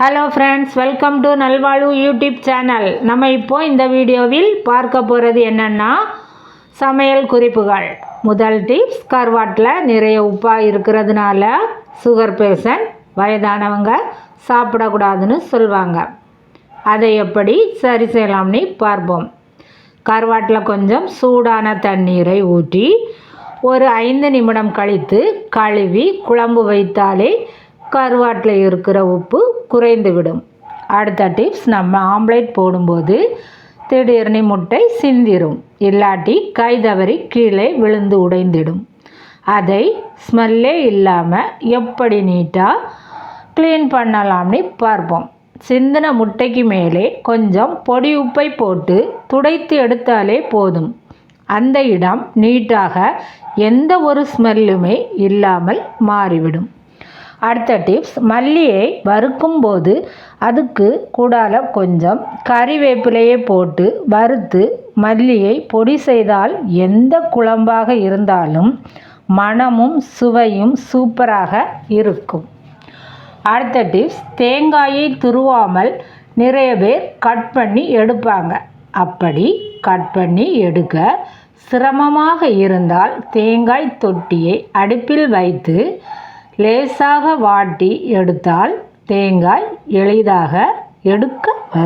Hello friends welcome to Nalvazhvu YouTube channel நம்ம இப்போ இந்த வீடியோவில் பார்க்க போகிறது என்னென்னா சமையல் குறிப்புகள். முதல் டிப்ஸ் கருவாட்டில் நிறைய உப்பாக இருக்கிறதுனால சுகர் பேஷண்ட் வயதானவங்க சாப்பிடக்கூடாதுன்னு சொல்லுவாங்க அதை எப்படி சரி செய்யலாம்னு பார்ப்போம். கருவாட்டில் கொஞ்சம் சூடான தண்ணீரை ஊற்றி ஒரு ஐந்து நிமிடம் கழித்து கழுவி குழம்பு வைத்தாலே கருவாட்டில் இருக்கிற உப்பு குறைந்துவிடும். அடுத்த டிப்ஸ் நம்ம ஆம்லேட் போடும்போது திடீர்னு முட்டை சிந்திரும். இல்லாட்டி கை தவறி கீழே விழுந்து உடைந்திடும். அதை ஸ்மெல்லே இல்லாமல் எப்படி நீட்டாக க்ளீன் பண்ணலாம்னு பார்ப்போம். சிந்தின முட்டைக்கு மேலே கொஞ்சம் பொடி உப்பை போட்டு துடைத்து எடுத்தாலே போதும். அந்த இடம் நீட்டாக எந்த ஒரு ஸ்மெல்லுமே இல்லாமல் மாறிவிடும். அடுத்த டிப்ஸ் மல்லியை வறுக்கும் போது அதுக்கு கூடால கொஞ்சம் கறிவேப்பிலையை போட்டு வறுத்து மல்லியை பொடி செய்தால் எந்த குழம்பாக இருந்தாலும் மணமும் சுவையும் சூப்பராக இருக்கும். அடுத்த டிப்ஸ் தேங்காயை துருவாமல் நிறைய பேர் கட் பண்ணி எடுப்பாங்க. அப்படி கட் பண்ணி எடுக்க சிரமமாக இருந்தால் தேங்காய் தொட்டியை அடுப்பில் வைத்து லேசாக வாட்டி எடுத்தால் தேங்காய் எளிதாக எடுக்க வரும்.